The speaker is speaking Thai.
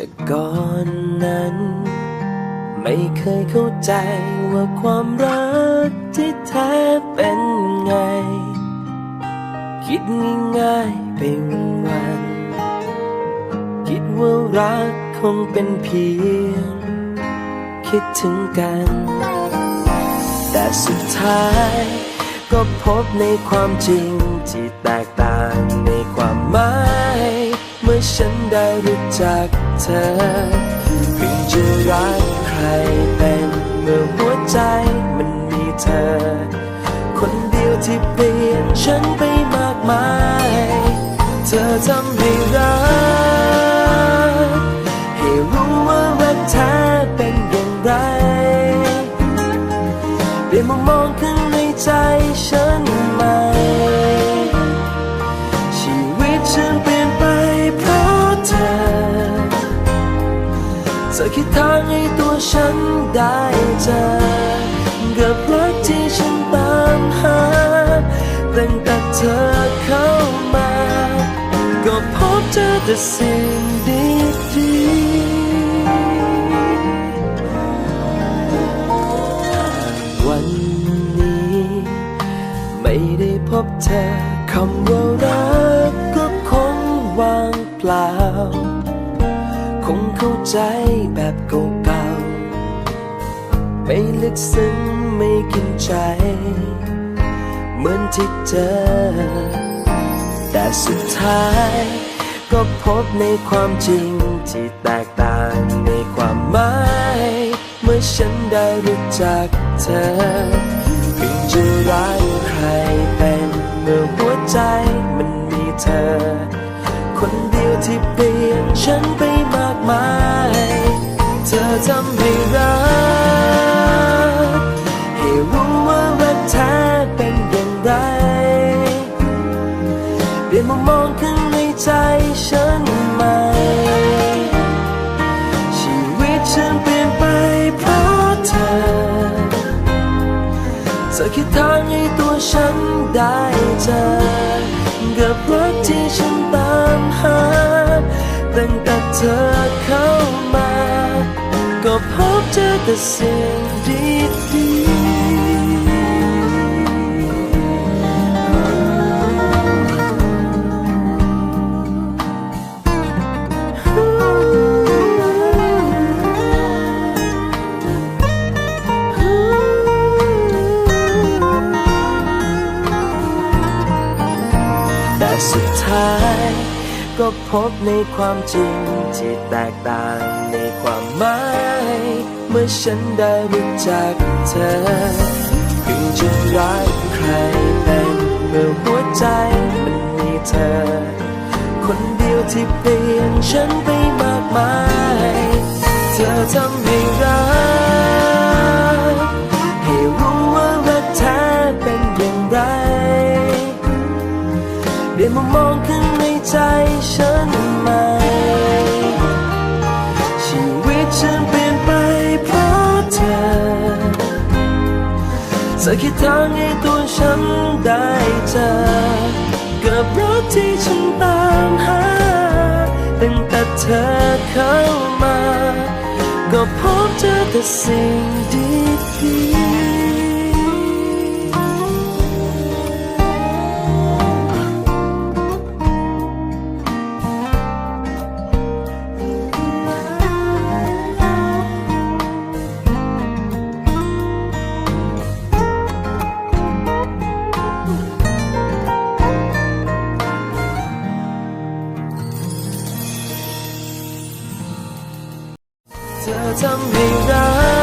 แต่ก่อนนั้น ไม่เคยเข้าใจว่าความรักที่แท้เป็นไง คิดง่ายๆไปวันๆคิดว่ารักคงเป็นเพียง คิดถึงกัน แต่สุดท้าย ก็พบในความจริงที่แตกต่างในความหมาย มื่อฉันได้รู้จักเธอเพิ่งจะรักใครเป็นเมื่อหัวใจมันมีเธอ คนเดียวที่เปลี่ยนฉันไปมากมาย เธอทำให้รัก ให้รู้ว่ารักแท้ อคิดทางให้ตัวฉันได้เจอกับรักที่ฉันตามหา ตั้งแต่เธอเข้ามา ก็พบเจอแต่สิ่ง ใจแบบเก่าๆไม่ลึกซึ้งไม่กินใจ เหมือนที่เจอ แต่สุดท้าย ก็พบในความจริงที่แตกต่างในความหมาย เมื่อฉันได้รู้จักเธอเพิ่งจะรักใครเป็นเมื่อ ทำให้รัก ให้รู้ว่ารักแท้เป็นอย่างไร เปลี่ยนมุมมองข้างในใจฉันใหม่ ชีวิตฉันเปลี่ยนไปเพราะเธอ เธอคิดทางให้ตัวฉันได้เจอกับรักที่ฉันตามหาตั้งแต่เธอเข้า เจอแต่สิ่งดีๆแต่สุดท้ายก็พบในความจริงที่แตกต่าง ฉันได้รู้จักเธอเพิ่งจะรักใครเป็นเมื่อหัวใจมันมีเธอ คนเดียวที่เปลี่ยนฉันไปมากมาย เธอทำให้ เธอคิดทางให้ตัวฉันได้เจอกับรักที่ฉันตามหาตั้งแต่เธอเข้ามา ก็พบเจอแต่สิ่งดี ทำให้รัก